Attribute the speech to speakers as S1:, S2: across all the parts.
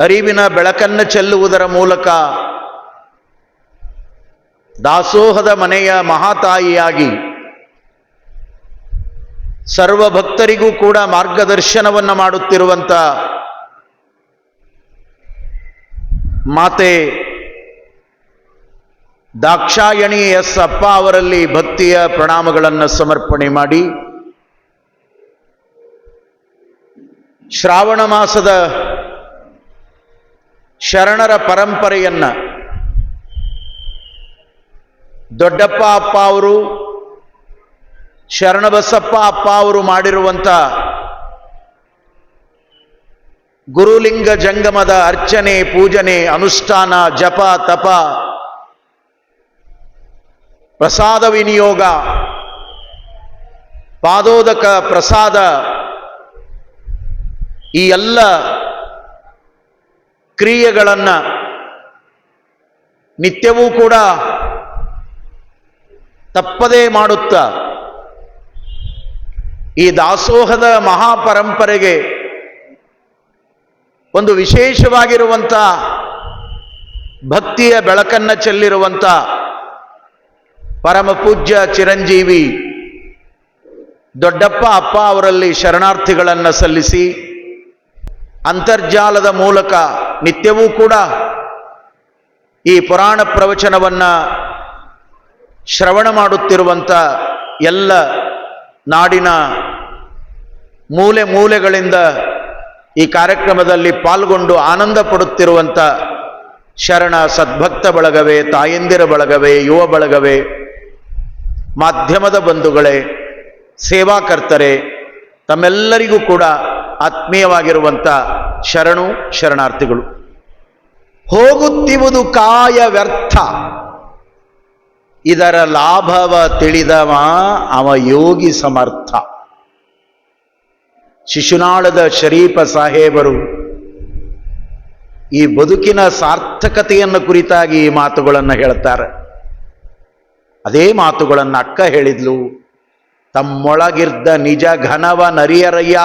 S1: ಅರಿವಿನ ಬೆಳಕನ್ನು ಚೆಲ್ಲುವುದರ ಮೂಲಕ ದಾಸೋಹದ ಮನೆಯ ಮಹಾತಾಯಿಯಾಗಿ ಸರ್ವ ಭಕ್ತರಿಗೂ ಕೂಡ ಮಾರ್ಗದರ್ಶನವನ್ನು ಮಾಡುತ್ತಿರುವಂಥ ಮಾತೆ ದಾಕ್ಷಾಯಣಿ ಎಸ್ ಅಪ್ಪ ಅವರಲ್ಲಿ ಭಕ್ತಿಯ ಪ್ರಣಾಮಗಳನ್ನು ಸಮರ್ಪಣೆ ಮಾಡಿ ಶ್ರಾವಣ ಮಾಸದ ಶರಣರ ಪರಂಪರೆಯನ್ನು. ದೊಡ್ಡಪ್ಪ ಅಪ್ಪ ಅವರು, ಶರಣಬಸಪ್ಪ ಅಪ್ಪ ಅವರು ಮಾಡಿರುವಂಥ ಗುರುಲಿಂಗ ಜಂಗಮದ ಅರ್ಚನೆ, ಪೂಜನೆ, ಅನುಷ್ಠಾನ, ಜಪ, ತಪ, ಪ್ರಸಾದ ವಿನಿಯೋಗ, ಪಾದೋದಕ ಪ್ರಸಾದ, ಈ ಎಲ್ಲ ಕ್ರಿಯೆಗಳನ್ನು ನಿತ್ಯವೂ ಕೂಡ ತಪ್ಪದೇ ಮಾಡುತ್ತಾ ಈ ದಾಸೋಹದ ಮಹಾಪರಂಪರೆಗೆ ಒಂದು ವಿಶೇಷವಾಗಿರುವಂಥ ಭಕ್ತಿಯ ಬೆಳಕನ್ನು ಚೆಲ್ಲಿರುವಂಥ ಪರಮಪೂಜ್ಯ ಚಿರಂಜೀವಿ ದೊಡ್ಡಪ್ಪ ಅಪ್ಪ ಅವರಲ್ಲಿ ಶರಣಾರ್ಥಿಗಳನ್ನು ಸಲ್ಲಿಸಿ ಅಂತರ್ಜಾಲದ ಮೂಲಕ ನಿತ್ಯವೂ ಕೂಡ ಈ ಪುರಾಣ ಪ್ರವಚನವನ್ನು ಶ್ರವಣ ಮಾಡುತ್ತಿರುವಂಥ ಎಲ್ಲ ನಾಡಿನ ಮೂಲೆ ಮೂಲೆಗಳಿಂದ ಈ ಕಾರ್ಯಕ್ರಮದಲ್ಲಿ ಪಾಲ್ಗೊಂಡು ಆನಂದ ಪಡುತ್ತಿರುವಂಥ ಶರಣ ಸದ್ಭಕ್ತ ಬಳಗವೇ, ತಾಯಂದಿರ ಬಳಗವೇ, ಯುವ ಬಳಗವೇ, ಮಾಧ್ಯಮದ ಬಂಧುಗಳೇ, ಸೇವಾಕರ್ತರೆ, ತಮ್ಮೆಲ್ಲರಿಗೂ ಕೂಡ ಆತ್ಮೀಯವಾಗಿರುವಂಥ ಶರಣು, ಶರಣಾರ್ಥಿಗಳು. ಹೋಗುತ್ತಿರುವುದು ಕಾಯ ವ್ಯರ್ಥ. ಇದರ ಲಾಭವ ತಿಳಿದವ ಅವ ಯೋಗಿ ಸಮರ್ಥ. ಶಿಶುನಾಳದ ಶರೀಫ ಸಾಹೇಬರು ಈ ಬದುಕಿನ ಸಾರ್ಥಕತೆಯನ್ನು ಕುರಿತಾಗಿ ಈ ಮಾತುಗಳನ್ನು ಹೇಳ್ತಾರೆ. ಅದೇ ಮಾತುಗಳನ್ನು ಅಕ್ಕ ಹೇಳಿದ್ಲು. ತಮ್ಮೊಳಗಿರ್ದ ನಿಜ ಘನವ ನರಿಯರಯ್ಯ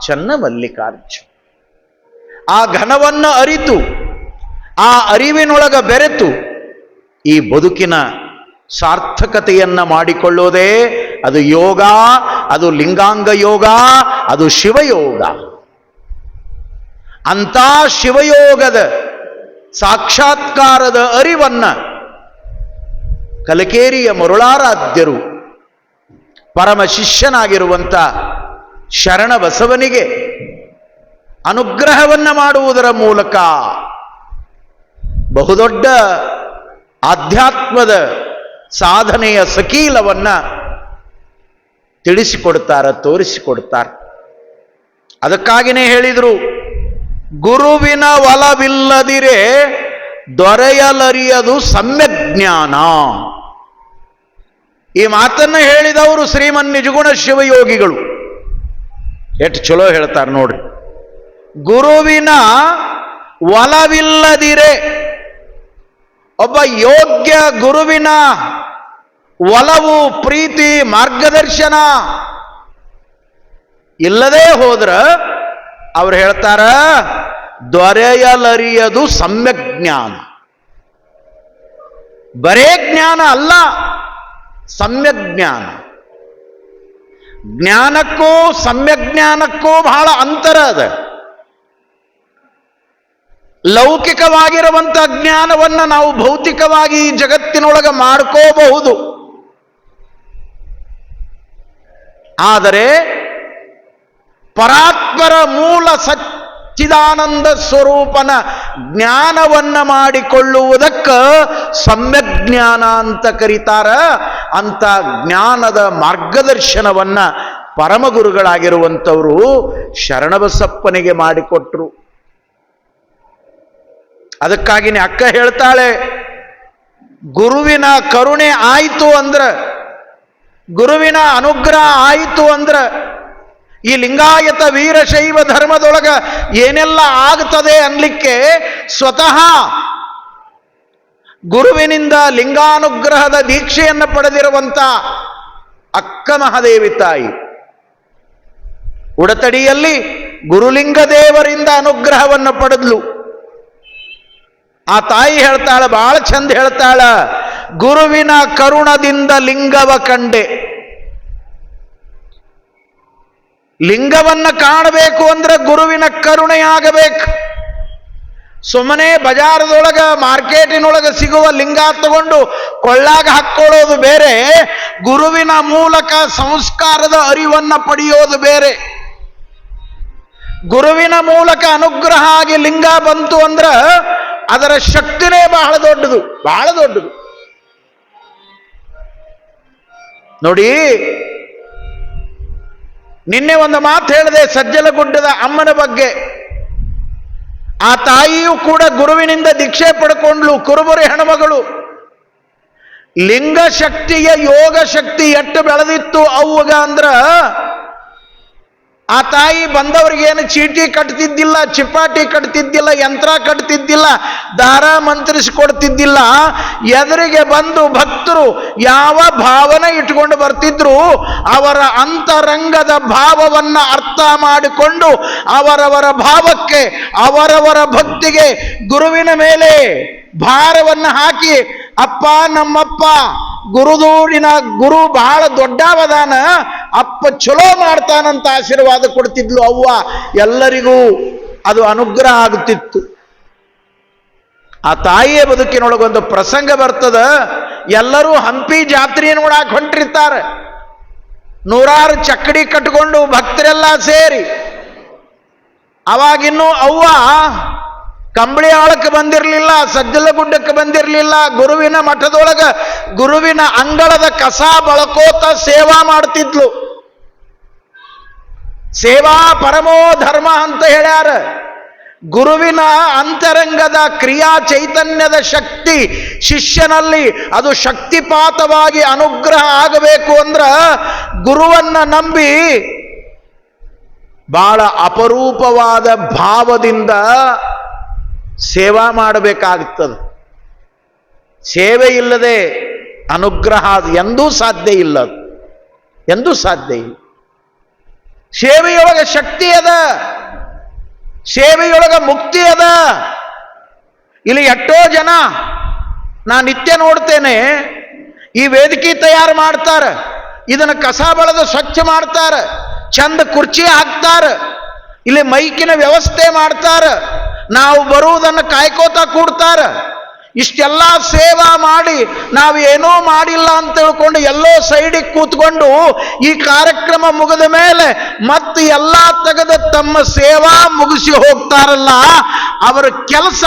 S1: ಚನ್ನ ಮಲ್ಲಿಕಾರ್ಜುನ ಆ ಘನವನ್ನು ಅರಿತು, ಆ ಅರಿವಿನೊಳಗ ಬೆರೆತು, ಈ ಬದುಕಿನ ಸಾರ್ಥಕತೆಯನ್ನ ಮಾಡಿಕೊಳ್ಳೋದೇ ಅದು ಯೋಗ, ಅದು ಲಿಂಗಾಂಗ ಯೋಗ, ಅದು ಶಿವಯೋಗ. ಅಂತ ಶಿವಯೋಗದ ಸಾಕ್ಷಾತ್ಕಾರದ ಅರಿವನ್ನ ಕಲಕೇರಿಯ ಮರುಳಾರಾಧ್ಯರು ಪರಮ ಶಿಷ್ಯನಾಗಿರುವಂಥ ಶರಣ ಬಸವನಿಗೆ ಅನುಗ್ರಹವನ್ನ ಮಾಡುವುದರ ಮೂಲಕ ಬಹುದೊಡ್ಡ ಆಧ್ಯಾತ್ಮದ ಸಾಧನೆಯ ಸಕೀಲವನ್ನ ತಿಳಿಸಿಕೊಡ್ತಾರ, ತೋರಿಸಿಕೊಡ್ತಾರೆ. ಅದಕ್ಕಾಗಿನೇ ಹೇಳಿದರು, ಗುರುವಿನ ಒಲವಿಲ್ಲದಿರೆ ದೊರೆಯಲರಿಯದು ಸಮ್ಯಜ್ಞಾನ ಈ ಮಾತನ್ನು ಹೇಳಿದವರು ಶ್ರೀಮನ್ ನಿಜಗುಣ ಶಿವಯೋಗಿಗಳು. ಎಷ್ಟು ಚಲೋ ಹೇಳ್ತಾರೆ ನೋಡ್ರಿ. ಗುರುವಿನ ಒಲವಿಲ್ಲದಿರೆ, ಒಬ್ಬ ಯೋಗ್ಯ ಗುರುವಿನ ಒಲವು, ಪ್ರೀತಿ, ಮಾರ್ಗದರ್ಶನ ಇಲ್ಲದೆ ಹೋದ್ರ ಅವ್ರು ಹೇಳ್ತಾರ, ದೊರೆಯಲರಿಯದು ಸಮ್ಯಕ್ ಜ್ಞಾನ. ಬರೇ ಜ್ಞಾನ ಅಲ್ಲ, ಸಮ್ಯಕ್ ಜ್ಞಾನ. ಜ್ಞಾನಕ್ಕೂ ಸಮ್ಯಕ್ ಜ್ಞಾನಕ್ಕೂ ಬಹಳ ಅಂತರ ಅದ. ಲೌಕಿಕವಾಗಿರುವಂಥ ಜ್ಞಾನವನ್ನು ನಾವು ಭೌತಿಕವಾಗಿ ಈ ಜಗತ್ತಿನೊಳಗೆ ಮಾಡ್ಕೋಬಹುದು. ಆದರೆ ಪರಾತ್ಪರ ಮೂಲ ಸಚ್ಚಿದಾನಂದ ಸ್ವರೂಪನ ಜ್ಞಾನವನ್ನ ಮಾಡಿಕೊಳ್ಳುವುದಕ್ಕ ಸಮ್ಯಕ್ ಜ್ಞಾನ ಅಂತ ಕರೀತಾರ. ಅಂತ ಜ್ಞಾನದ ಮಾರ್ಗದರ್ಶನವನ್ನ ಪರಮಗುರುಗಳಾಗಿರುವಂಥವರು ಶರಣಬಸಪ್ಪನಿಗೆ ಮಾಡಿಕೊಟ್ರು. ಅದಕ್ಕಾಗಿನೇ ಅಕ್ಕ ಹೇಳ್ತಾಳೆ, ಗುರುವಿನ ಕರುಣೆ ಆಯಿತು ಅಂದ್ರೆ, ಗುರುವಿನ ಅನುಗ್ರಹ ಆಯಿತು ಅಂದ್ರೆ ಈ ಲಿಂಗಾಯತ ವೀರಶೈವ ಧರ್ಮದೊಳಗ ಏನೆಲ್ಲ ಆಗ್ತದೆ ಅನ್ಲಿಕ್ಕೆ ಸ್ವತಃ ಗುರುವಿನಿಂದ ಲಿಂಗಾನುಗ್ರಹದ ದೀಕ್ಷೆಯನ್ನು ಪಡೆದಿರುವಂತ ಅಕ್ಕ ಮಹಾದೇವಿ ತಾಯಿ. ಉಡತಡಿಯಲ್ಲಿ ಗುರುಲಿಂಗ ದೇವರಿಂದ ಅನುಗ್ರಹವನ್ನು ಪಡೆದ್ಲು. ಆ ತಾಯಿ ಹೇಳ್ತಾಳ ಬಹಳ ಚಂದ ಹೇಳ್ತಾಳ, ಗುರುವಿನ ಕರುಣದಿಂದ ಲಿಂಗವ ಕಂಡೆ. ಲಿಂಗವನ್ನ ಕಾಣಬೇಕು ಅಂದ್ರೆ ಗುರುವಿನ ಕರುಣೆಯಾಗಬೇಕು. ಸುಮ್ಮನೆ ಬಜಾರದೊಳಗ, ಮಾರ್ಕೆಟಿನೊಳಗ ಸಿಗುವ ಲಿಂಗ ತಗೊಂಡು ಕೊಳ್ಳಾಗ ಹಾಕ್ಕೊಳ್ಳೋದು ಬೇರೆ, ಗುರುವಿನ ಮೂಲಕ ಸಂಸ್ಕಾರದ ಅರಿವನ್ನ ಪಡೆಯೋದು ಬೇರೆ. ಗುರುವಿನ ಮೂಲಕ ಅನುಗ್ರಹ ಆಗಿ ಲಿಂಗ ಬಂತು ಅಂದ್ರ ಅದರ ಶಕ್ತಿನೇ ಬಹಳ ದೊಡ್ಡದು ಬಹಳ ದೊಡ್ಡದು. ನೋಡಿ ನಿನ್ನೆ ಒಂದು ಮಾತು ಹೇಳಿದೆ ಸಜ್ಜಲಗುಡ್ಡದ ಅಮ್ಮನ ಬಗ್ಗೆ. ಆ ತಾಯಿಯೂ ಕೂಡ ಗುರುವಿನಿಂದ ದೀಕ್ಷೆ ಪಡ್ಕೊಂಡ್ಲು, ಕುರುಬರಿ ಹೆಣ್ಮಗಳು. ಲಿಂಗ ಶಕ್ತಿಯ ಯೋಗ ಶಕ್ತಿ ಎಟ್ಟು ಬೆಳೆದಿತ್ತು ಅವುಗ ಅಂದ್ರ ಆ ತಾಯಿ ಬಂದವ್ರಿಗೇನು ಚೀಟಿ ಕಟ್ತಿದ್ದಿಲ್ಲ, ಚಿಪಾಟಿ ಕಟ್ತಿದ್ದಿಲ್ಲ, ಯಂತ್ರ ಕಟ್ತಿದ್ದಿಲ್ಲ, ದಾರ ಮಂತ್ರಿಸಿಕೊಡ್ತಿದ್ದಿಲ್ಲ, ಎದುರಿಗೆ ಬಂದು ಭಕ್ತರು ಯಾವ ಭಾವನೆ ಇಟ್ಕೊಂಡು ಬರ್ತಿದ್ರು, ಅವರ ಅಂತರಂಗದ ಭಾವವನ್ನು ಅರ್ಥ ಮಾಡಿಕೊಂಡು ಅವರವರ ಭಾವಕ್ಕೆ, ಅವರವರ ಭಕ್ತಿಗೆ ಗುರುವಿನ ಮೇಲೆ ಭಾರವನ್ನು ಹಾಕಿ, ಅಪ್ಪ, ನಮ್ಮಪ್ಪ ಗುರುದೂರಿನ ಗುರು ಬಹಳ ದೊಡ್ಡವದಾನ, ಅಪ್ಪ ಚಲೋ ಮಾಡ್ತಾನಂತ ಆಶೀರ್ವಾದ ಕೊಡ್ತಿದ್ಲು ಅವ್ವ. ಎಲ್ಲರಿಗೂ ಅದು ಅನುಗ್ರಹ ಆಗುತ್ತಿತ್ತು. ಆ ತಾಯಿಯ ಬದುಕಿನೊಳಗೊಂದು ಪ್ರಸಂಗ ಬರ್ತದ, ಎಲ್ಲರೂ ಹಂಪಿ ಜಾತ್ರೆ ನೋಡಾಕ್ ಹೊಂಟಿರ್ತಾರೆ ನೂರಾರು ಚಕ್ಕಡಿ ಕಟ್ಕೊಂಡು ಭಕ್ತರೆಲ್ಲ ಸೇರಿ, ಅವಾಗಿನ್ನೂ ಅವ್ವ ಕಂಬಳಿ ಆಳಕ್ಕೆ ಬಂದಿರಲಿಲ್ಲ, ಸಜ್ಜಲ ಗುಡ್ಡಕ್ಕೆ ಬಂದಿರಲಿಲ್ಲ, ಗುರುವಿನ ಮಠದೊಳಗ ಗುರುವಿನ ಅಂಗಳದ ಕಸ ಬಳಕೋತ ಸೇವಾ ಮಾಡ್ತಿದ್ಲು. ಸೇವಾ ಪರಮೋ ಧರ್ಮ ಅಂತ ಹೇಳ್ಯಾರ. ಗುರುವಿನ ಅಂತರಂಗದ ಕ್ರಿಯಾ ಚೈತನ್ಯದ ಶಕ್ತಿ ಶಿಷ್ಯನಲ್ಲಿ ಅದು ಶಕ್ತಿಪಾತವಾಗಿ ಅನುಗ್ರಹ ಆಗಬೇಕು ಅಂದ್ರ ಗುರುವನ್ನ ನಂಬಿ ಬಹಳ ಅಪರೂಪವಾದ ಭಾವದಿಂದ ಸೇವಾ ಮಾಡಬೇಕಾಗ್ತದೆ. ಸೇವೆ ಇಲ್ಲದೆ ಅನುಗ್ರಹ ಎಂದೂ ಸಾಧ್ಯ ಇಲ್ಲ ಅದು. ಎಂದೂ ಸಾಧ್ಯ ಇಲ್ಲ. ಸೇವೆಯೊಳಗೆ ಶಕ್ತಿ ಅದ. ಸೇವೆಯೊಳಗೆ ಮುಕ್ತಿ ಅದ. ಇಲ್ಲಿ ಎಷ್ಟೋ ಜನ ನಾ ನಿತ್ಯ ನೋಡ್ತೇನೆ, ಈ ವೇದಿಕೆ ತಯಾರು ಮಾಡ್ತಾರೆ. ಇದನ್ನು ಕಸ ಬಳದು ಸ್ವಚ್ಛ ಮಾಡ್ತಾರೆ. ಚಂದ ಕುರ್ಚಿ ಹಾಕ್ತಾರೆ. ಇಲ್ಲಿ ಮೈಕಿನ ವ್ಯವಸ್ಥೆ ಮಾಡ್ತಾರ. ನಾವು ಬರುವುದನ್ನು ಕಾಯ್ಕೋತಾ ಕೂಡ್ತಾರ. ಇಷ್ಟೆಲ್ಲ ಸೇವಾ ಮಾಡಿ ನಾವು ಏನೂ ಮಾಡಿಲ್ಲ ಅಂತ ತಿಳ್ಕೊಂಡು ಎಲ್ಲೋ ಸೈಡಿಗೆ ಕೂತ್ಕೊಂಡು ಈ ಕಾರ್ಯಕ್ರಮ ಮುಗಿದ ಮೇಲೆ ಮತ್ತೆ ಎಲ್ಲ ತೆಗೆದ ತಮ್ಮ ಸೇವಾ ಮುಗಿಸಿ ಹೋಗ್ತಾರಲ್ಲ, ಅವರ ಕೆಲಸ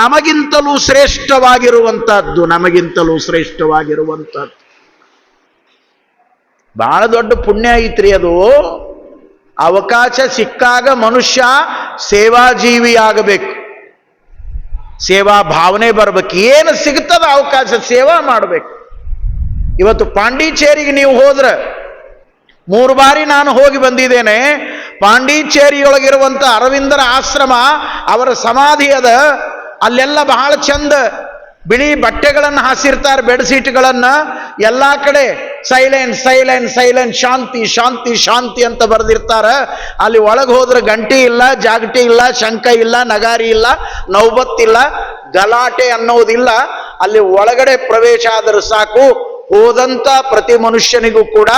S1: ನಮಗಿಂತಲೂ ಶ್ರೇಷ್ಠವಾಗಿರುವಂತಹದ್ದು, ನಮಗಿಂತಲೂ ಶ್ರೇಷ್ಠವಾಗಿರುವಂಥದ್ದು ಬಹಳ ದೊಡ್ಡ ಪುಣ್ಯ ಐತ್ರಿ ಅದು. ಅವಕಾಶ ಸಿಕ್ಕಾಗ ಮನುಷ್ಯ ಸೇವಾಜೀವಿಯಾಗಬೇಕು. ಸೇವಾ ಭಾವನೆ ಬರಬೇಕು. ಏನು ಸಿಗ್ತದ ಅವಕಾಶ ಸೇವಾ ಮಾಡಬೇಕು. ಇವತ್ತು ಪಾಂಡಿಚೇರಿಗೆ ನೀವು ಹೋದ್ರೆ, ಮೂರು ಬಾರಿ ನಾನು ಹೋಗಿ ಬಂದಿದ್ದೇನೆ ಪಾಂಡಿಚೇರಿಯೊಳಗಿರುವಂಥ ಅರವಿಂದರ ಆಶ್ರಮ, ಅವರ ಸಮಾಧಿ ಅದ, ಅಲ್ಲೆಲ್ಲ ಬಹಳ ಚಂದ ಬಿಳಿ ಬಟ್ಟೆಗಳನ್ನು ಹಾಸಿರ್ತಾರೆ ಬೆಡ್ಶೀಟ್ಗಳನ್ನ ಎಲ್ಲಾ ಕಡೆ ಸೈಲೆಂಟ್ ಸೈಲೆಂಟ್ ಸೈಲೆಂಟ್ ಶಾಂತಿ ಶಾಂತಿ ಶಾಂತಿ ಅಂತ ಬರೆದಿರ್ತಾರ. ಅಲ್ಲಿ ಒಳಗೆ ಹೋದ್ರೆ ಗಂಟಿ ಇಲ್ಲ, ಜಾಗಟಿ ಇಲ್ಲ ಶಂಕ ಇಲ್ಲ, ನಗಾರಿ ಇಲ್ಲ, ನೌಬತ್ತಿಲ್ಲ, ಗಲಾಟೆ ಅನ್ನೋದಿಲ್ಲ. ಅಲ್ಲಿ ಒಳಗಡೆ ಪ್ರವೇಶ ಆದರೂ ಸಾಕು, ಹೋದಂತ ಪ್ರತಿ ಮನುಷ್ಯನಿಗೂ ಕೂಡ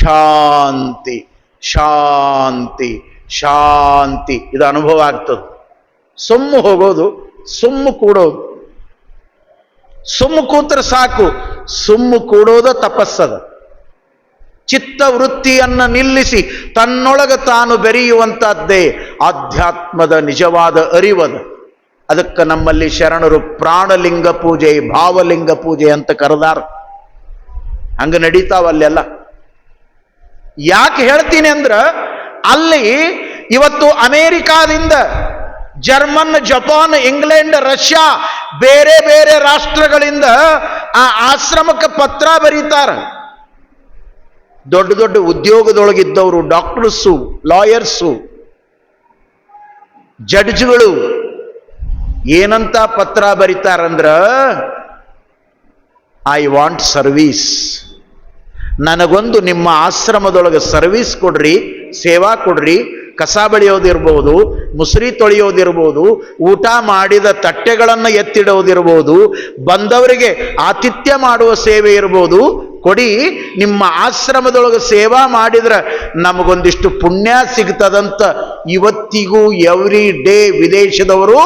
S1: ಶಾಂತಿ ಶಾಂತಿ ಶಾಂತಿ. ಇದು ಅನುಭವ ಆಗ್ತದೆ. ಸುಮ್ಮ ಹೋಗೋದು, ಸುಮ್ಮ ಕೂಡೋದು. ಸುಮ್ಮ ಕೂತ್ರೆ ಸಾಕು. ಸುಮ್ಮ ಕೂಡೋದ ತಪಸ್ಸದ. ಚಿತ್ತ ವೃತ್ತಿಯನ್ನ ನಿಲ್ಲಿಸಿ ತನ್ನೊಳಗ ತಾನು ಬೆರೆಯುವಂಥದ್ದೇ ಆಧ್ಯಾತ್ಮದ ನಿಜವಾದ ಅರಿವದ. ಅದಕ್ಕೆ ನಮ್ಮಲ್ಲಿ ಶರಣರು ಪ್ರಾಣಲಿಂಗ ಪೂಜೆ, ಭಾವಲಿಂಗ ಪೂಜೆ ಅಂತ ಕರೆದಾರ. ಹಂಗ ನಡೀತಾವಲ್ಲೆಲ್ಲ ಯಾಕೆ ಹೇಳ್ತೀನಿ ಅಂದ್ರ ಅಲ್ಲಿ ಇವತ್ತು ಅಮೇರಿಕಾದಿಂದ ಜರ್ಮನ್, ಜಪಾನ್, ಇಂಗ್ಲೆಂಡ್, ರಷ್ಯಾ ಬೇರೆ ಬೇರೆ ರಾಷ್ಟ್ರಗಳಿಂದ ಆ ಆಶ್ರಮಕ್ಕೆ ಪತ್ರ ಬರೀತಾರ. ದೊಡ್ಡ ದೊಡ್ಡ ಉದ್ಯೋಗದೊಳಗಿದ್ದವರು, ಡಾಕ್ಟರ್ಸು, ಲಾಯರ್ಸು, ಜಡ್ಜ್ಗಳು ಏನಂತ ಪತ್ರ ಬರೀತಾರಂದ್ರ, ಐ ವಾಂಟ್ ಸರ್ವೀಸ್. ನನಗೊಂದು ನಿಮ್ಮ ಆಶ್ರಮದೊಳಗೆ ಸರ್ವೀಸ್ ಕೊಡ್ರಿ, ಸೇವಾ ಕೊಡ್ರಿ ಕಸ ಬಳಿಯೋದಿರ್ಬೋದು, ಮುಸುರಿ ತೊಳೆಯೋದಿರ್ಬೋದು, ಊಟ ಮಾಡಿದ ತಟ್ಟೆಗಳನ್ನು ಎತ್ತಿಡೋದಿರ್ಬೋದು, ಬಂದವರಿಗೆ ಆತಿಥ್ಯ ಮಾಡುವ ಸೇವೆ ಇರ್ಬೋದು, ಕೊಡಿ, ನಿಮ್ಮ ಆಶ್ರಮದೊಳಗೆ ಸೇವಾ ಮಾಡಿದ್ರೆ ನಮಗೊಂದಿಷ್ಟು ಪುಣ್ಯ ಸಿಗ್ತದಂತ ಇವತ್ತಿಗೂ ಎವ್ರಿ ಡೇ ವಿದೇಶದವರು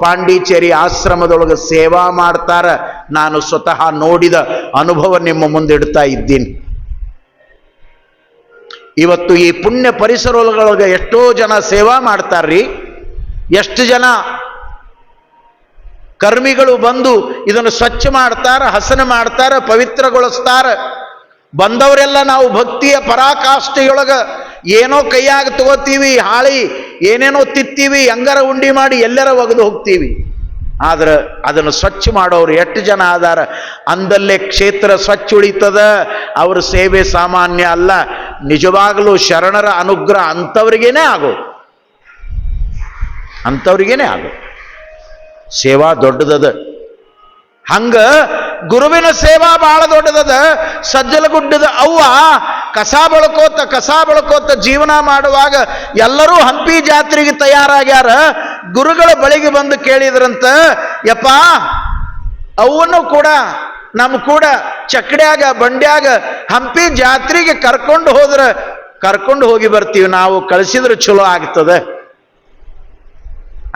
S1: ಪಾಂಡಿಚೇರಿ ಆಶ್ರಮದೊಳಗೆ ಸೇವಾ ಮಾಡ್ತಾರ. ನಾನು ಸ್ವತಃ ನೋಡಿದ ಅನುಭವ ನಿಮ್ಮ ಮುಂದಿಡ್ತಾ ಇದ್ದೀನಿ. ಇವತ್ತು ಈ ಪುಣ್ಯ ಪರಿಸರದೊಳಗೆ ಎಷ್ಟೋ ಜನ ಸೇವಾ ಮಾಡ್ತಾರ್ರಿ. ಎಷ್ಟು ಜನ ಕರ್ಮಿಗಳು ಬಂದು ಇದನ್ನು ಸ್ವಚ್ಛ ಮಾಡ್ತಾರ, ಹಸನ ಮಾಡ್ತಾರ, ಪವಿತ್ರಗೊಳಿಸ್ತಾರ. ಬಂದವರೆಲ್ಲ ನಾವು ಭಕ್ತಿಯ ಪರಾಕಾಷ್ಠೆಯೊಳಗ ಏನೋ ಕೈಯಾಗ ತಗೋತೀವಿ, ಹಾಳಿ ಏನೇನೋ ತಿತ್ತೀವಿ, ಅಂಗರ ಉಂಡಿ ಮಾಡಿ ಎಲ್ಲರ ಒಗೆದು ಹೋಗ್ತೀವಿ. ಆದ್ರೆ ಅದನ್ನು ಸ್ವಚ್ಛ ಮಾಡೋರು ಎಷ್ಟು ಜನ ಆದಾರ ಅಂದಲ್ಲೇ ಕ್ಷೇತ್ರ ಸ್ವಚ್ಛ ಉಳಿತದ? ಅವ್ರ ಸೇವೆ ಸಾಮಾನ್ಯ ಅಲ್ಲ. ನಿಜವಾಗಲೂ ಶರಣರ ಅನುಗ್ರಹ ಅಂಥವ್ರಿಗೇನೆ ಆಗೋ. ಅಂಥವ್ರಿಗೇನೆ ಆಗೋ. ಸೇವಾ ದೊಡ್ಡದದ. ಹಂಗ ಗುರುವಿನ ಸೇವಾ ಬಹಳ ದೊಡ್ಡದದ. ಸಜ್ಜಲಗುಡ್ಡದ ಅವ್ವ ಕಸ ಬಳಕೋತ ಕಸ ಬಳಕೋತ ಜೀವನ ಮಾಡುವಾಗ ಎಲ್ಲರೂ ಹಂಪಿ ಜಾತ್ರೆಗೆ ತಯಾರಾಗ್ಯಾರ. ಗುರುಗಳ ಬಳಿಗೆ ಬಂದು ಕೇಳಿದ್ರಂತ, ಯಪ್ಪ ಅವನು ಕೂಡ ನಮ್ಮ ಕೂಡ ಚಕ್ಡ್ಯಾಗ, ಬಂಡ್ಯಾಗ ಹಂಪಿ ಜಾತ್ರೆಗೆ ಕರ್ಕೊಂಡು ಹೋದ್ರೆ, ಕರ್ಕೊಂಡು ಹೋಗಿ ಬರ್ತೀವಿ, ನಾವು ಕಳಿಸಿದ್ರೆ ಚಲೋ ಆಗ್ತದೆ.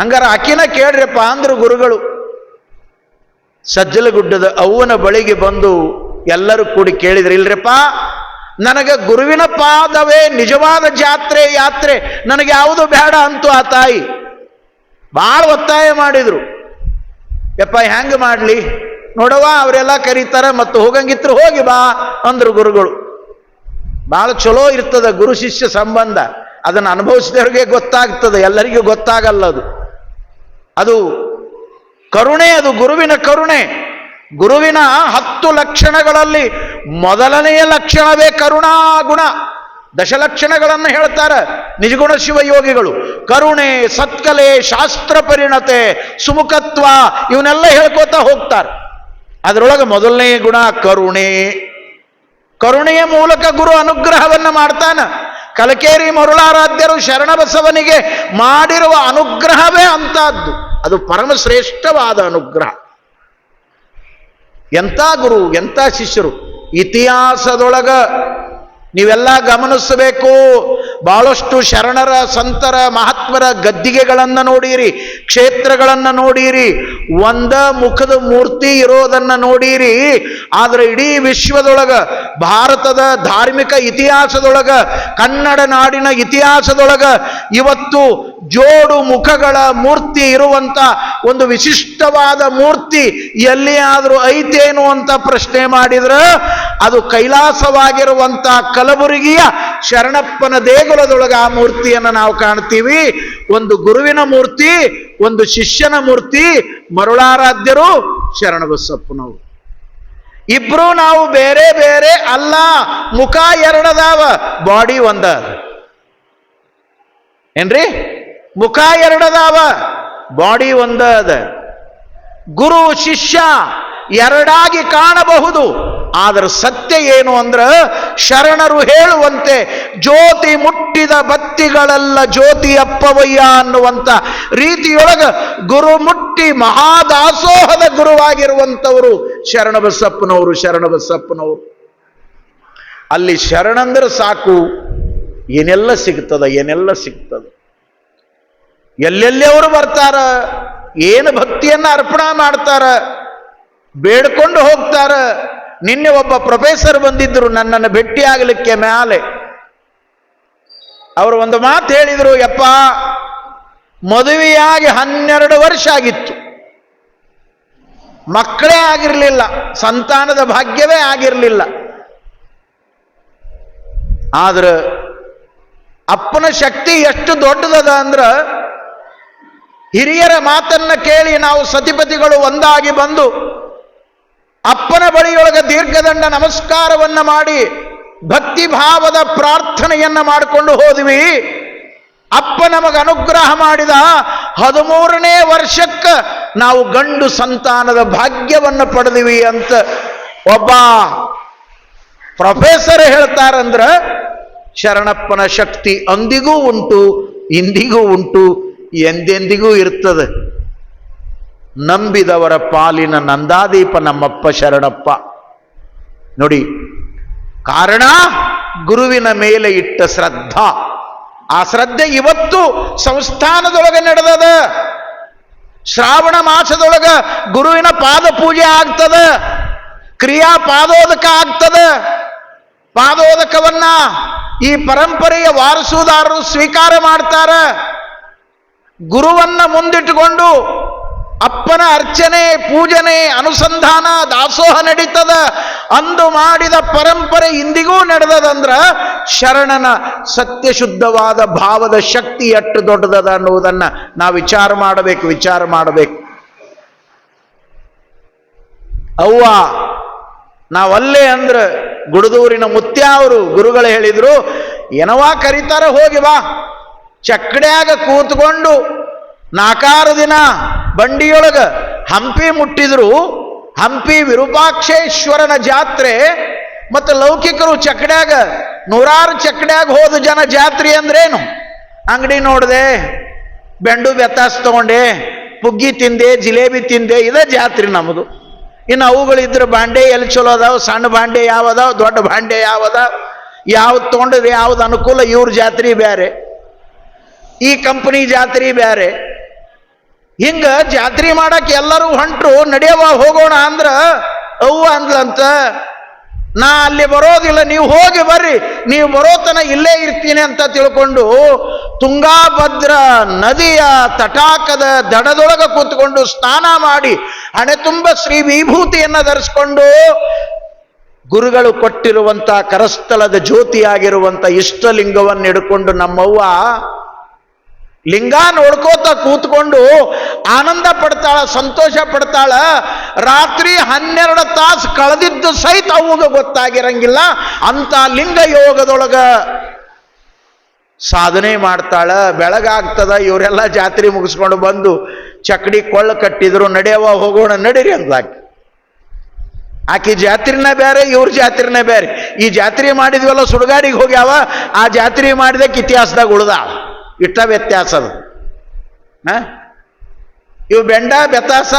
S1: ಹಂಗಾರ ಅಕ್ಕಿನ ಕೇಳ್ರಿಯಪ್ಪ ಅಂದ್ರು ಗುರುಗಳು ಸಜ್ಜಲಗುಡ್ಡದ ಅವ್ವನ ಬಳಿಗೆ ಬಂದು ಎಲ್ಲರೂ ಕೂಡಿ ಕೇಳಿದ್ರು, ಇಲ್ರಿಪ್ಪ, ನನಗೆ ಗುರುವಿನ ಪಾದವೇ ನಿಜವಾದ ಜಾತ್ರೆ, ಯಾತ್ರೆ, ನನಗೆ ಯಾವುದು ಬೇಡ ಅಂತೂ ಆ ತಾಯಿ ಭಾಳ ಒತ್ತಾಯ ಮಾಡಿದ್ರು. ಯಪ್ಪ, ಹೆಂಗೆ ಮಾಡಲಿ? ನೋಡವ ಅವರೆಲ್ಲ ಕರೀತಾರ, ಮತ್ತು ಹೋಗಂಗಿತ್ರು ಹೋಗಿ ಬಾ ಅಂದ್ರು ಗುರುಗಳು. ಭಾಳ ಚಲೋ ಇರ್ತದ ಗುರು ಶಿಷ್ಯ ಸಂಬಂಧ. ಅದನ್ನು ಅನುಭವಿಸಿದವ್ರಿಗೆ ಗೊತ್ತಾಗ್ತದೆ, ಎಲ್ಲರಿಗೂ ಗೊತ್ತಾಗಲ್ಲ ಅದು. ಅದು ಕರುಣೆ ಅದು ಗುರುವಿನ ಕರುಣೆ. ಗುರುವಿನ ಹತ್ತು ಲಕ್ಷಣಗಳಲ್ಲಿ ಮೊದಲನೆಯ ಲಕ್ಷಣವೇ ಕರುಣಾ ಗುಣ. ದಶಲಕ್ಷಣಗಳನ್ನು ಹೇಳ್ತಾರೆ ನಿಜಗುಣ ಶಿವಯೋಗಿಗಳು. ಕರುಣೆ, ಸತ್ಕಲೆ, ಶಾಸ್ತ್ರ ಪರಿಣತೆ, ಸುಮುಖತ್ವ ಇವನ್ನೆಲ್ಲ ಹೇಳ್ಕೋತಾ ಹೋಗ್ತಾರೆ. ಅದರೊಳಗೆ ಮೊದಲನೇ ಗುಣ ಕರುಣೆ. ಕರುಣೆಯ ಮೂಲಕ ಗುರು ಅನುಗ್ರಹವನ್ನು ಮಾಡ್ತಾನೆ. ಕಲಕೇರಿ ಮರುಳಾರಾಧ್ಯರು ಶರಣಬಸವನಿಗೆ ಮಾಡಿರುವ ಅನುಗ್ರಹವೇ ಅಂತದ್ದು ಅದು ಪರಮಶ್ರೇಷ್ಠವಾದ ಅನುಗ್ರಹ. ಎಂಥ ಗುರು ಎಂಥ ಶಿಷ್ಯರು ಇತಿಹಾಸದೊಳಗ ನೀವೆಲ್ಲ ಗಮನಿಸಬೇಕು. ಬಹಳಷ್ಟು ಶರಣರ, ಸಂತರ ಮಹಾತ್ಮರ ಗದ್ದಿಗೆಗಳನ್ನು ನೋಡಿರಿ, ಕ್ಷೇತ್ರಗಳನ್ನು ನೋಡಿರಿ, ಒಂದ ಮುಖದ ಮೂರ್ತಿ ಇರೋದನ್ನ ನೋಡಿರಿ. ಆದ್ರೆ ಇಡೀ ವಿಶ್ವದೊಳಗ, ಭಾರತದ ಧಾರ್ಮಿಕ ಇತಿಹಾಸದೊಳಗ, ಕನ್ನಡ ನಾಡಿನ ಇತಿಹಾಸದೊಳಗ ಇವತ್ತು ಜೋಡು ಮುಖಗಳ ಮೂರ್ತಿ ಇರುವಂತ ಒಂದು ವಿಶಿಷ್ಟವಾದ ಮೂರ್ತಿ ಎಲ್ಲಿಯಾದರೂ ಐತೇನು ಅಂತ ಪ್ರಶ್ನೆ ಮಾಡಿದ್ರೆ ಅದು ಕೈಲಾಸವಾಗಿರುವಂತ ಕಲಬುರಗಿಯ ಶರಣಪ್ಪನ ದೇಗುಲದೊಳಗೆ ಆ ಮೂರ್ತಿಯನ್ನು ನಾವು ಕಾಣ್ತೀವಿ. ಒಂದು ಗುರುವಿನ ಮೂರ್ತಿ, ಒಂದು ಶಿಷ್ಯನ ಮೂರ್ತಿ, ಮರುಳಾರಾಧ್ಯರು ಶರಣಬಸಪ್ಪನವರು. ಇಬ್ರು ನಾವು ಬೇರೆ ಬೇರೆ ಅಲ್ಲ, ಮುಖ ಎರಡದಾವ, ಬಾಡಿ ಒಂದ ಏನ್ರಿ? ಮುಖ ಎರಡದಾವ, ಬಾಡಿ ಒಂದ ಅದ ಗುರು, ಶಿಷ್ಯ ಎರಡಾಗಿ ಕಾಣಬಹುದು. ಆದರೆ ಸತ್ಯ ಏನು ಅಂದ್ರೆ ಶರಣರು ಹೇಳುವಂತೆ ಜ್ಯೋತಿ ಮುಟ್ಟಿದ ಬತ್ತಿಗಳೆಲ್ಲ ಜ್ಯೋತಿ ಅಪ್ಪವಯ್ಯ ಅನ್ನುವಂತ ರೀತಿಯೊಳಗ ಗುರು ಮುಟ್ಟಿ ಮಹಾದಾಸೋಹದ ಗುರುವಾಗಿರುವಂಥವರು ಶರಣಬಸಪ್ಪನವರು ಶರಣಬಸಪ್ಪನವರು. ಅಲ್ಲಿ ಶರಣಂದ್ರೆ ಸಾಕು, ಏನೆಲ್ಲ ಸಿಗ್ತದ ಏನೆಲ್ಲ ಸಿಗ್ತದ? ಎಲ್ಲೆಲ್ಲಿ ಅವರು ಬರ್ತಾರ? ಏನು ಭಕ್ತಿಯನ್ನ ಅರ್ಪಣಾ ಮಾಡ್ತಾರ? ಬೇಡ್ಕೊಂಡು ಹೋಗ್ತಾರ? ನಿನ್ನೆ ಒಬ್ಬ ಪ್ರೊಫೆಸರ್ ಬಂದಿದ್ದರು ನನ್ನನ್ನು ಭೇಟಿಯಾಗಲಿಕ್ಕೆ ಮ್ಯಾಲೆ. ಅವರು ಒಂದು ಮಾತು ಹೇಳಿದರು, ಯಪ್ಪ, ಮದುವೆಯಾಗಿ ಹನ್ನೆರಡು ವರ್ಷ ಆಗಿತ್ತು. ಮಕ್ಕಳೇ ಆಗಿರಲಿಲ್ಲ, ಸಂತಾನದ ಭಾಗ್ಯವೇ ಆಗಿರಲಿಲ್ಲ. ಆದ್ರೆ ಅಪ್ಪನ ಶಕ್ತಿ ಎಷ್ಟು ದೊಡ್ಡದದ ಅಂದ್ರ, ಹಿರಿಯರ ಮಾತನ್ನ ಕೇಳಿ ನಾವು ಸತಿಪತಿಗಳು ಒಂದಾಗಿ ಬಂದು ಅಪ್ಪನ ಬಳಿಯೊಳಗೆ ದೀರ್ಘದಂಡ ನಮಸ್ಕಾರವನ್ನ ಮಾಡಿ, ಭಕ್ತಿ ಭಾವದ ಪ್ರಾರ್ಥನೆಯನ್ನ ಮಾಡಿಕೊಂಡು ಹೋದ್ವಿ. ಅಪ್ಪ ನಮಗೆ ಅನುಗ್ರಹ ಮಾಡಿದ ಹದಿಮೂರನೇ ವರ್ಷಕ್ಕ ನಾವು ಗಂಡು ಸಂತಾನದ ಭಾಗ್ಯವನ್ನು ಪಡೆದಿವಿ ಅಂತ ಒಬ್ಬ ಪ್ರೊಫೆಸರ್ ಹೇಳ್ತಾರಂದ್ರ, ಶರಣಪ್ಪನ ಶಕ್ತಿ ಅಂದಿಗೂ ಉಂಟು, ಇಂದಿಗೂ ಉಂಟು, ಎಂದೆಂದಿಗೂ ಇರ್ತದೆ. ನಂಬಿದವರ ಪಾಲಿನ ನಂದಾದೀಪ ನಮ್ಮಪ್ಪ ಶರಣಪ್ಪ. ನೋಡಿ, ಕಾರಣ ಗುರುವಿನ ಮೇಲೆ ಇಟ್ಟ ಶ್ರದ್ಧಾ. ಆ ಶ್ರದ್ಧೆ ಇವತ್ತು ಸಂಸ್ಥಾನದೊಳಗೆ ನಡೆದದ. ಶ್ರಾವಣ ಮಾಸದೊಳಗ ಗುರುವಿನ ಪಾದ ಪೂಜೆ ಆಗ್ತದ. ಕ್ರಿಯಾ ಪಾದೋದಕ ಆಗ್ತದ. ಪಾದೋದಕವನ್ನ ಈ ಪರಂಪರೆಯ ವಾರಸುದಾರರು ಸ್ವೀಕಾರ ಮಾಡ್ತಾರ. ಗುರುವನ್ನ ಮುಂದಿಟ್ಟುಕೊಂಡು ಅಪ್ಪನ ಅರ್ಚನೆ, ಪೂಜನೆ, ಅನುಸಂಧಾನ, ದಾಸೋಹ ನಡೀತದ. ಅಂದು ಮಾಡಿದ ಪರಂಪರೆ ಇಂದಿಗೂ ನಡೆದದಂದ್ರ ಶರಣನ ಸತ್ಯಶುದ್ಧವಾದ ಭಾವದ ಶಕ್ತಿ ಎಷ್ಟು ದೊಡ್ಡದದ ಅನ್ನುವುದನ್ನ ನಾವು ವಿಚಾರ ಮಾಡಬೇಕು ವಿಚಾರ ಮಾಡಬೇಕು. ಅವ್ವ, ನಾವಲ್ಲೇ ಅಂದ್ರ ಗುಡದೂರಿನ ಮುತ್ಯ ಅವರು ಗುರುಗಳು ಹೇಳಿದ್ರು ಏನವಾ ಕರೀತಾರ ಹೋಗಿ ಬಾ. ಚಕ್ಕಡ್ಯಾಗ ಕೂತ್ಕೊಂಡು ನಾಕಾರ ದಿನ ಬಂಡಿಯೊಳಗ ಹಂಪಿ ಮುಟ್ಟಿದ್ರು, ಹಂಪಿ ವಿರೂಪಾಕ್ಷೇಶ್ವರನ ಜಾತ್ರೆ, ಮತ್ತು ಲೌಕಿಕರು ಚಕ್ಡ್ಯಾಗ, ನೂರಾರು ಚಕ್ಕಡ್ಯಾಗ ಹೋದ ಜನ ಜಾತ್ರೆ ಅಂದ್ರೇನು? ಅಂಗಡಿ ನೋಡಿದೆ, ಬೆಂಡು ಬೆತ್ತಾಸ್ ತಗೊಂಡೆ, ಪುಗ್ಗಿ ತಿಂದೆ, ಜಿಲೇಬಿ ತಿಂದೆ, ಇದೇ ಜಾತ್ರೆ ನಮ್ಮದು ಇನ್ನು ಅವುಗಳಿದ್ರೆ ಬಾಂಡೆ ಎಲ್ಲಿ ಚಲೋ ಅದಾವ, ಸಣ್ಣ ಬಾಂಡೆ ಯಾವದಾವ, ದೊಡ್ಡ ಬಾಂಡೆ ಯಾವ ಅದಾವ ಯಾವ್ದು ತೊಗೊಂಡ್ರೆ ಯಾವ್ದು ಅನುಕೂಲ, ಇವ್ರ ಜಾತ್ರೆ ಬೇರೆ ಈ ಕಂಪನಿ ಜಾತ್ರೆ ಬೇರೆ ಹಿಂಗ ಜಾತ್ರೆ ಮಾಡಕ್ಕೆ ಎಲ್ಲರೂ ಹೊಂಟ್ರು, ನಡೆಯವ ಹೋಗೋಣ ಅಂದ್ರ ಅವ್ವ ಅಂದ್ಲಂತ, ನಾ ಅಲ್ಲಿ ಬರೋದಿಲ್ಲ, ನೀವು ಹೋಗಿ ಬರ್ರಿ, ನೀವು ಬರೋತನ ಇಲ್ಲೇ ಇರ್ತೀನಿ ಅಂತ ತಿಳ್ಕೊಂಡು ತುಂಗಾಭದ್ರ ನದಿಯ ತಟಾಕದ ದಡದೊಳಗ ಕೂತ್ಕೊಂಡು ಸ್ನಾನ ಮಾಡಿ ಹಣೆ ತುಂಬ ಶ್ರೀ ವಿಭೂತಿಯನ್ನ ಧರಿಸ್ಕೊಂಡು ಗುರುಗಳು ಕೊಟ್ಟಿರುವಂಥ ಕರಸ್ಥಳದ ಜ್ಯೋತಿಯಾಗಿರುವಂಥ ಇಷ್ಟಲಿಂಗವನ್ನು ಹಿಡ್ಕೊಂಡು ನಮ್ಮವ್ವ ಲಿಂಗ ನೋಡ್ಕೋತ ಕೂತ್ಕೊಂಡು ಆನಂದ ಪಡ್ತಾಳ, ಸಂತೋಷ ಪಡ್ತಾಳ, ರಾತ್ರಿ ಹನ್ನೆರಡು ತಾಸು ಕಳೆದಿದ್ದು ಸಹಿತ ಅವಾಗ ಗೊತ್ತಾಗಿರಂಗಿಲ್ಲ. ಅಂತ ಲಿಂಗ ಯೋಗದೊಳಗ ಸಾಧನೆ ಮಾಡ್ತಾಳ. ಬೆಳಗಾಗ್ತದ, ಇವರೆಲ್ಲ ಜಾತ್ರೆ ಮುಗಿಸ್ಕೊಂಡು ಬಂದು ಚಕಡಿ ಕೊಳ್ಳ ಕಟ್ಟಿದ್ರು ನಡೆಯವ ಹೋಗೋಣ ನಡೀರಿ ಅಂತ ಆಕಿ ಜಾತ್ರೆನ ಬೇರೆ ಇವ್ರ ಜಾತ್ರಿನ ಬೇರೆ ಈ ಜಾತ್ರೆ ಮಾಡಿದ್ವಲ್ಲ, ಸುಡುಗಾಡಿಗೆ ಹೋಗ್ಯಾವ, ಆ ಜಾತ್ರೆ ಮಾಡಿದಕ್ಕೆ ಇತಿಹಾಸದಾಗ ಉಳ್ದಾಳ. ಇಟ್ಟ ವ್ಯತ್ಯಾಸ ಅದು. ಹಾಂ? ಇವು ಬೆಂಡ, ಬೆತಾಸ,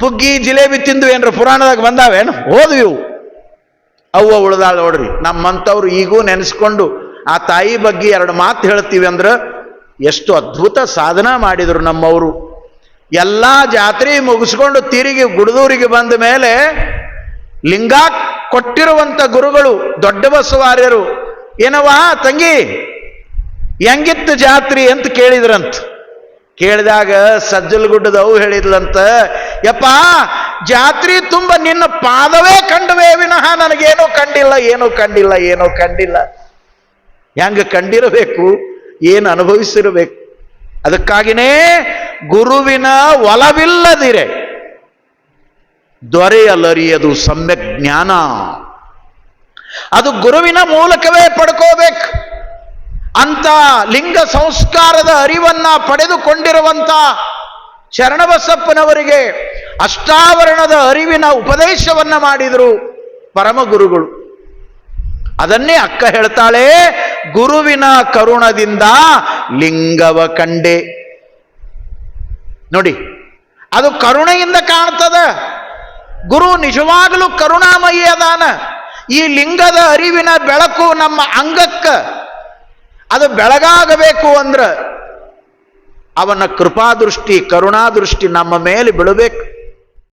S1: ಪುಗ್ಗಿ, ಜಿಲೇಬಿ ತಿಂದು ಏನ್ರ ಪುರಾಣದಾಗ ಬಂದಾವೇನು? ಹೋದ್ವಿ ಇವು. ಅವ್ವ ಉಳ್ದಾಳ ನೋಡ್ರಿ, ನಮ್ಮಂಥವ್ರು ಈಗೂ ನೆನೆಸ್ಕೊಂಡು ಆ ತಾಯಿ ಬಗ್ಗೆ ಎರಡು ಮಾತು ಹೇಳ್ತೀವಿ ಅಂದ್ರೆ ಎಷ್ಟು ಅದ್ಭುತ ಸಾಧನ ಮಾಡಿದ್ರು ನಮ್ಮವರು. ಎಲ್ಲ ಜಾತ್ರೆ ಮುಗಿಸ್ಕೊಂಡು ತಿರುಗಿ ಗುಡದೂರಿಗೆ ಬಂದ ಮೇಲೆ ಲಿಂಗ ಕೊಟ್ಟಿರುವಂಥ ಗುರುಗಳು ದೊಡ್ಡ ಬಸವಾರ್ಯರು ಏನವಾ ತಂಗಿ? ಹೆಂಗಿತ್ತು ಜಾತ್ರಿ ಅಂತ ಕೇಳಿದ್ರಂತ. ಕೇಳಿದಾಗ ಸಜ್ಜಲಗುಡ್ಡದವು ಹೇಳಿದ್ಲಂತ, ಯಪ್ಪ, ಜಾತ್ರಿ ತುಂಬ ನಿನ್ನ ಪಾದವೇ ಕಂಡವೇ ವಿನಃ ನನಗೇನೂ ಕಂಡಿಲ್ಲ, ಏನೂ ಕಂಡಿಲ್ಲ ಏನೂ ಕಂಡಿಲ್ಲ. ಹೆಂಗ ಕಂಡಿರಬೇಕು? ಏನು ಅನುಭವಿಸಿರಬೇಕು? ಅದಕ್ಕಾಗಿನೇ ಗುರುವಿನ ಒಲವಿಲ್ಲದಿರೆ. ದೊರೆಯಲರಿಯದು ಸಮ್ಯಕ್ ಜ್ಞಾನ. ಅದು ಗುರುವಿನ ಮೂಲಕವೇ ಪಡ್ಕೋಬೇಕು. ಅಂತ ಲಿಂಗ ಸಂಸ್ಕಾರದ ಅರಿವನ್ನ ಪಡೆದುಕೊಂಡಿರುವಂತ ಶರಣಬಸಪ್ಪನವರಿಗೆ ಅಷ್ಟಾವರಣದ ಅರಿವಿನ ಉಪದೇಶವನ್ನ ಮಾಡಿದರು ಪರಮ ಗುರುಗಳು ಅದನ್ನೇ ಅಕ್ಕ ಹೇಳ್ತಾಳೆ, ಗುರುವಿನ ಕರುಣದಿಂದ ಲಿಂಗವ ಕಂಡೆ. ನೋಡಿ, ಅದು ಕರುಣೆಯಿಂದ ಕಾಣ್ತದ. ಗುರು ನಿಜವಾಗಲೂ ಕರುಣಾಮಯಿ ಅದಾನ. ಈ ಲಿಂಗದ ಅರಿವಿನ ಬೆಳಕು ನಮ್ಮ ಅಂಗಕ್ಕ ಅದು ಬೆಳಗಾಗಬೇಕು ಅಂದ್ರ ಅವನ ಕೃಪಾದೃಷ್ಟಿ ಕರುಣಾದೃಷ್ಟಿ ನಮ್ಮ ಮೇಲೆ ಬೀಳಬೇಕು.